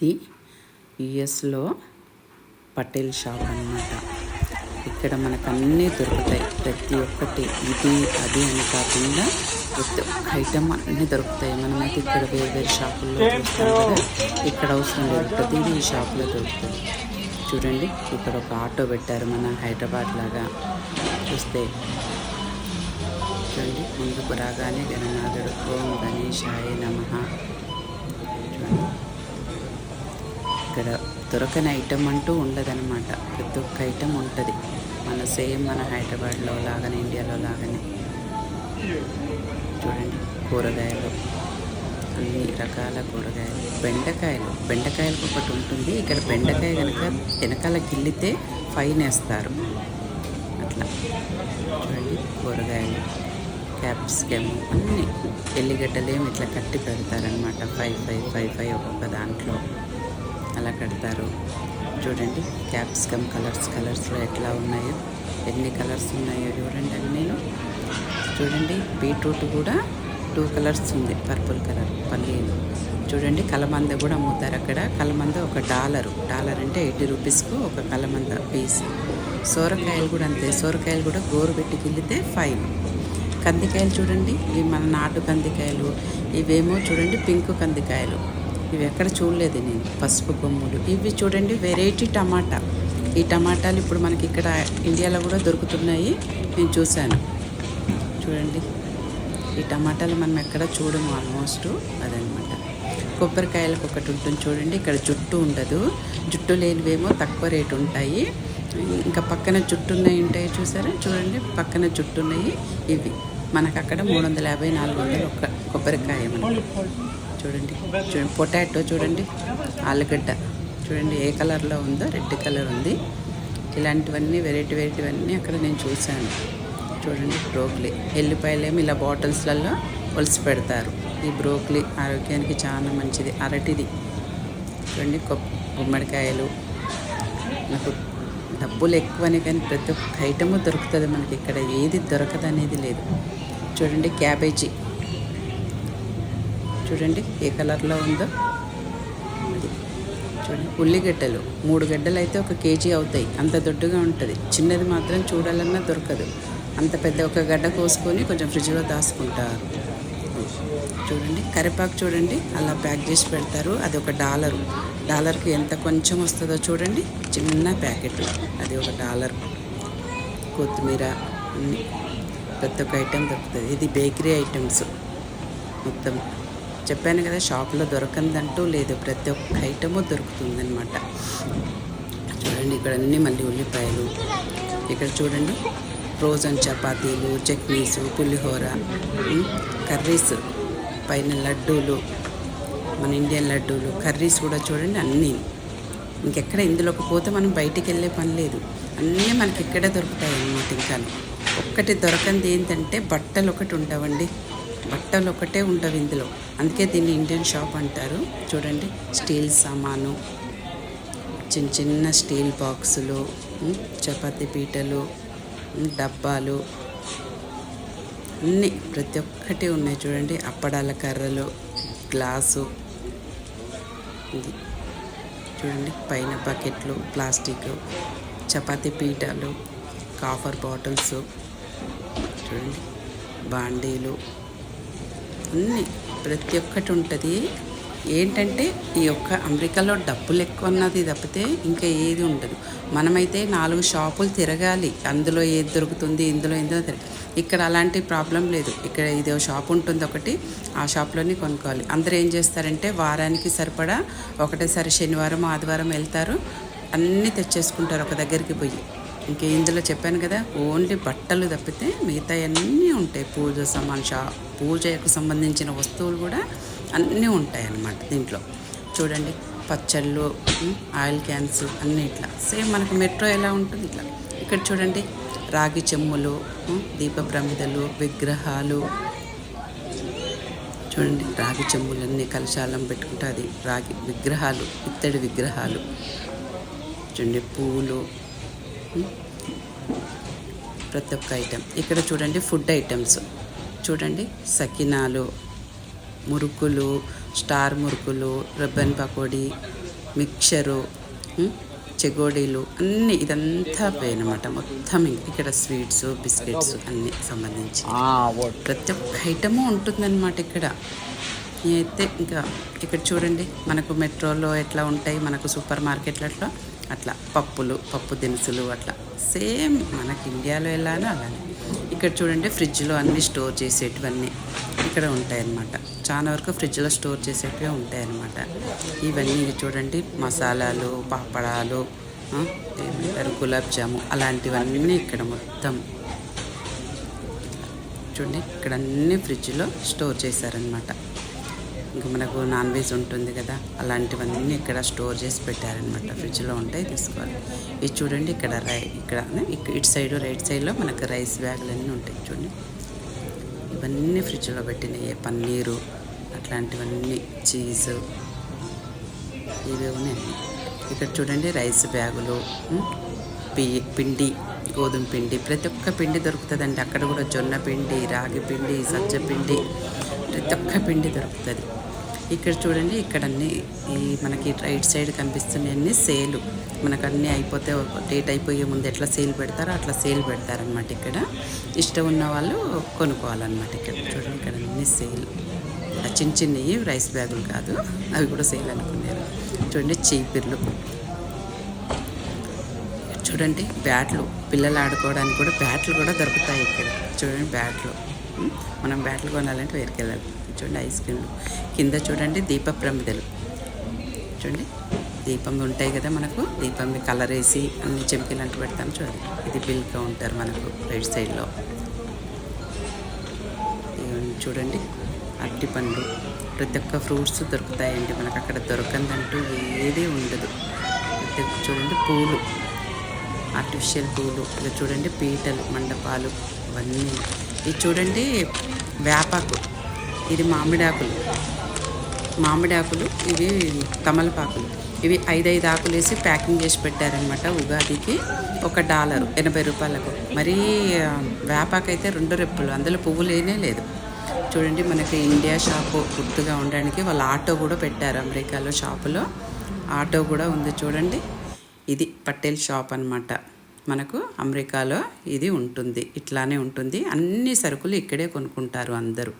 ఇది యుఎస్లో పటేల్ షాప్ అన్నమాట. ఇక్కడ మనకు అన్నీ దొరుకుతాయి. ప్రతి ఒక్కటి ఇది అది అని కాకుండా ప్రతి ఒక్క ఐటమ్ అన్నీ దొరుకుతాయి. మనమైతే ఇక్కడ వేరు వేరు షాపుల్లో చూస్తాం కదా. ఇక్కడ అవసరం లేదు. ప్రతిదీ ఈ షాప్లో దొరుకుతుంది చూడండి ఇక్కడ ఒక ఆటో పెట్టారు మన హైదరాబాద్ లాగా. చూస్తే చూడండి ముందుకు రాగానే గణనాథుడు ఓం గణేశాయ నమ. ఇక్కడ దొరకని ఐటెం అంటూ ఉండదనమాట ప్రతి ఒక్క ఐటెం ఉంటుంది. మన సేమ్ మన హైదరాబాద్లో లాగానే ఇండియాలో లాగానే. చూడండి కూరగాయలు అన్ని రకాల కూరగాయలు. బెండకాయలు బెండకాయలకు ఒకటి ఉంటుంది. ఇక్కడ బెండకాయ కనుక వెనకాల గిల్లితే ఫైన్ వేస్తారు. అట్లా. చూడండి కూరగాయలు క్యాప్సికమ్ అన్నీ ఎల్లిగడ్డలేమి ఇట్లా కట్టి పెడతారనమాట ఫైవ్ ఫైవ్ ఫైవ్ ఫైవ్ ఒక్కొక్క దాంట్లో. అలా కడతారు. చూడండి క్యాప్సికమ్ కలర్స్ కలర్స్లో ఎట్లా ఉన్నాయో ఎన్ని కలర్స్ ఉన్నాయో చూడండి నేను. చూడండి బీట్రూట్ కూడా టూ కలర్స్ ఉంది పర్పుల్ కలర్ పల్లీలు. చూడండి కలమంద కూడా అమ్ముతారు అక్కడ. కలమంద ఒక డాలరు. డాలర్ అంటే ఎయిటీ రూపీస్కు ఒక కలమంద పీస్ సోరకాయలు కూడా అంతే. సోరకాయలు కూడా గోరు పెట్టి గిల్లితే ఫైవ్ కందికాయలు చూడండి ఇవి మన నాటు కందికాయలు. ఇవేమో చూడండి పింక్ కందికాయలు. ఇవి ఎక్కడ చూడలేదు నేను. పసుపు కొమ్ములు. ఇవి చూడండి వెరైటీ టమాటా. ఈ టమాటాలు ఇప్పుడు మనకి ఇక్కడ ఇండియాలో కూడా దొరుకుతున్నాయి. నేను చూశాను. చూడండి. ఈ టమాటాలు మనం ఎక్కడ చూడము ఆల్మోస్ట్ అదనమాట. కొబ్బరికాయలకు ఒకటి ఉంటుంది చూడండి ఇక్కడ జుట్టు ఉండదు. జుట్టు లేనివేమో తక్కువ రేటు ఉంటాయి. ఇంకా పక్కన జుట్టు ఉన్నాయి ఉంటాయి చూసారా? చూడండి పక్కన జుట్టు ఉన్నాయి ఇవి. మనకు అక్కడ మూడు వందల యాభై నాలుగు వందలు ఒక కొబ్బరికాయ మనకి చూడండి. చూడండి పొటాటో చూడండి. ఆలుగడ్డ చూడండి ఏ కలర్లో ఉందో రెడ్ కలర్ ఉంది. ఇలాంటివన్నీ వెరైటీ వెరైటీవన్నీ అక్కడ నేను చూశాను. చూడండి బ్రోక్లీ. ఎల్లిపాయలేమి ఇలా బాటిల్స్లలో ఒలిసి పెడతారు. ఈ బ్రోక్లీ ఆరోగ్యానికి చాలా మంచిది. అరటిది. చూడండి కొ గుమ్మడికాయలు. నాకు డబ్బులు ఎక్కువనే కానీ ప్రతి ఒక్క ఐటము దొరుకుతుంది మనకి. ఇక్కడ ఏది దొరకదు అనేది లేదు. చూడండి క్యాబేజీ. చూడండి ఏ కలర్లో ఉందో. అది చూడండి ఉల్లిగడ్డలు. మూడు గడ్డలు అయితే ఒక కేజీ అవుతాయి. అంత దొడ్డుగా ఉంటుంది. చిన్నది మాత్రం చూడాలన్నా దొరకదు. అంత పెద్ద ఒక గడ్డ కోసుకొని కొంచెం ఫ్రిడ్జ్లో దాచుకుంటారు చూడండి కరివేపాకు చూడండి అలా ప్యాక్ చేసి పెడతారు. అది ఒక డాలరు. డాలర్కి ఎంత కొంచెం వస్తుందో చూడండి. చిన్న ప్యాకెట్. అది ఒక డాలర్. కొత్తిమీర అన్నీ. ప్రతి ఒక్క ఐటెం దొరుకుతుంది. ఇది బేకరీ ఐటమ్స్. మొత్తం. చెప్పాను కదా షాప్లో దొరకందంటూ లేదు. ప్రతి ఒక్క ఐటము దొరుకుతుందనమాట చూడండి ఇక్కడ అన్ని మళ్ళీ ఉల్లిపాయలు. ఇక్కడ చూడండి ఫ్రోజన్ చపాతీలు చట్నీస్ పులిహోర కర్రీస్ పైన లడ్డూలు మన ఇండియన్ లడ్డూలు కర్రీస్ కూడా చూడండి అన్నీ. ఇంకెక్కడ ఇందులోకి పోతే మనం బయటికి వెళ్ళే పని లేదు. అన్నీ మనకి ఇక్కడే దొరుకుతాయి అన్నమాట ఇంకా. ఒక్కటి దొరకంది ఏంటంటే బట్టలు ఒకటి ఉండవండి బట్టలు ఒకటే ఉండవు ఇందులో. అందుకే దీన్ని ఇండియన్ షాప్ అంటారు. చూడండి స్టీల్ సామాను చిన్న చిన్న స్టీల్ బాక్సులు చపాతి చపాతీ పీటలు డబ్బాలు అన్నీ ప్రతి ఒక్కటి ఉన్నాయి చూడండి. అప్పడాల కర్రలు గ్లాసు ఇది. చూడండి పైన బకెట్లు ప్లాస్టిక్ చపాతీ పీటలు కాఫర్ బాటిల్స్ చూడండి బాండీలు అన్నీ ప్రతి ఒక్కటి ఉంటుంది. ఏంటంటే ఈ యొక్క అమెరికాలో డబ్బులు ఎక్కువ అన్నది తప్పితే ఇంకా ఏది ఉండదు. మనమైతే నాలుగు షాపులు తిరగాలి. అందులో ఏది దొరుకుతుంది ఇందులో ఏందో ఇక్కడ అలాంటి ప్రాబ్లం లేదు. ఇక్కడ ఇది షాప్ ఉంటుంది ఒకటి ఆ షాప్లోనే కొనుక్కోవాలి. అందరూ ఏం చేస్తారంటే వారానికి సరిపడా ఒకటేసారి శనివారం ఆదివారం వెళ్తారు. అన్నీ తెచ్చేసుకుంటారు ఒక దగ్గరికి పోయి. ఇంక ఇందులో చెప్పాను కదా ఓన్లీ బట్టలు తప్పితే మిగతా అన్నీ ఉంటాయి. పూజ సామాన్ షా పూజకు సంబంధించిన వస్తువులు కూడా అన్నీ ఉంటాయి అన్నమాట దీంట్లో. చూడండి పచ్చళ్ళు ఆయిల్ క్యాన్స్ అన్నీ ఇట్లా. సేమ్ మనకు మెట్రో ఎలా ఉంటుంది ఇట్లా. ఇక్కడ చూడండి రాగి చెమ్ములు దీప ప్రమిదలు విగ్రహాలు. చూడండి రాగి చెమ్ములన్నీ కలశాలం పెట్టుకుంటుంది. రాగి విగ్రహాలు ఇత్తడి విగ్రహాలు. చూడండి పూలు. ప్రతి ఒక్క ఐటెం ఇక్కడ చూడండి ఫుడ్ ఐటమ్స్ చూడండి సకినాలు మురుకులు స్టార్ మురుకులు రిబ్బన్ పకోడీ మిక్చరు చెగోడీలు అన్నీ ఇదంతా అనమాట మొత్తం ఇంక- ఇక్కడ స్వీట్స్ బిస్కెట్స్ అన్నీ సంబంధించి. ప్రతి ఒక్క ఐటము ఉంటుందన్నమాట ఇక్కడ. అయితే ఇంకా ఇక్కడ చూడండి మనకు మెట్రోలో ఎట్లా ఉంటాయి మనకు సూపర్ మార్కెట్లలో అట్లా అట్లా పప్పులు పప్పు దినుసులు అట్లా. సేమ్ మనకి ఇండియాలో ఎలానో అలానే. ఇక్కడ చూడండి ఫ్రిడ్జ్లో అన్నీ స్టోర్ చేసేటివన్నీ ఇక్కడ ఉంటాయన్నమాట. చాలా వరకు ఫ్రిడ్జ్లో స్టోర్ చేసేటివే ఉంటాయన్నమాట. ఇవన్నీ చూడండి మసాలాలు పాపడాలు ఏమంటారు గులాబ్ జాము అలాంటివన్నీ ఇక్కడ మొత్తం. చూడండి ఇక్కడ అన్ని ఫ్రిడ్జ్లో స్టోర్ చేశారనమాట ఇంకా మనకు నాన్ వెజ్ ఉంటుంది కదా అలాంటివన్నీ ఇక్కడ స్టోర్ చేసి పెట్టారనమాట ఫ్రిడ్జ్లో ఉంటాయి తీసుకోవాలి. ఇది చూడండి ఇక్కడ రై ఇక్కడ ఇటు సైడ్ రైట్ సైడ్లో మనకు రైస్ బ్యాగులు అన్నీ ఉంటాయి చూడండి. ఇవన్నీ ఫ్రిడ్జ్లో పెట్టినాయి పన్నీరు అట్లాంటివన్నీ చీజు ఇవి ఉన్నాయి ఇక్కడ చూడండి రైస్ బ్యాగులు పి పిండి గోధుమ పిండి. ప్రతి ఒక్క పిండి దొరుకుతుందండి. అక్కడ కూడా జొన్న పిండి రాగి పిండి సజ్జ పిండి ప్రతి ఒక్క పిండి దొరుకుతుంది. ఇక్కడ చూడండి ఇక్కడ అన్ని ఈ మనకి రైట్ సైడ్ కనిపిస్తున్నాయి అన్ని సేలు. మనకు అన్నీ అయిపోతే డేట్ అయిపోయే ముందు ఎట్లా సేల్ పెడతారో అట్లా సేల్ పెడతారనమాట ఇక్కడ. ఇష్టం ఉన్న వాళ్ళు కొనుక్కోవాలన్నమాట ఇక్కడ. చూడండి ఇక్కడ అన్ని సేల్. ఆ చిన్న చిన్నవి రైస్ బ్యాగులు కాదు అవి కూడా సేల్ అనుకున్నారు. చూడండి చీపిర్లు. చూడండి బ్యాట్లు. పిల్లలు ఆడుకోవడానికి కూడా బ్యాట్లు కూడా దొరుకుతాయి ఇక్కడ. చూడండి బ్యాట్లు. మనం బ్యాట్లు కొనాలంటే వేరుకెళ్ళాలి. చూడండి ఐస్ క్రీమ్లు. కింద చూడండి దీప ప్రమిదలు చూడండి దీపం ఉంటాయి కదా మనకు. దీపం కలర్ వేసి అన్ని చెంకిలు అంటూ పెడతాం చూడండి ఇది బిల్ కౌంటర్ మనకు రైట్ సైడ్లో. చూడండి అరటి పండ్లు. ప్రతి ఒక్క ఫ్రూట్స్ దొరుకుతాయండి. మనకు అక్కడ దొరకందంటూ ఏదీ ఉండదు. ప్రతి చూడండి పూలు. ఆర్టిఫిషియల్ పూలు. ఇలా చూడండి పీటలు మండపాలు ఇవన్నీ ఇది చూడండి వేపాకు. ఇది మామిడాకులు. మామిడాకులు ఇవి తమలపాకులు. ఇవి ఐదైదు ఆకులు వేసి ప్యాకింగ్ చేసి పెట్టారనమాట ఉగాదికి. ఒక డాలరు ఎనభై రూపాయలకు. మరీ వేపాకైతే రెండు రెప్పులు అందులో పువ్వు లేనే లేదు. చూడండి మనకి ఇండియా షాపు గుర్తుగా ఉండడానికి వాళ్ళ ఆటో కూడా పెట్టారు అమెరికాలో షాపులో. ఆటో కూడా ఉంది చూడండి. ఇది పటేల్ షాప్ అన్నమాట. మనకు అమెరికాలో ఇది ఉంటుంది ఇట్లానే ఉంటుంది. అన్ని సరుకులు ఇక్కడే కొనుక్కుంటారు అందరూ.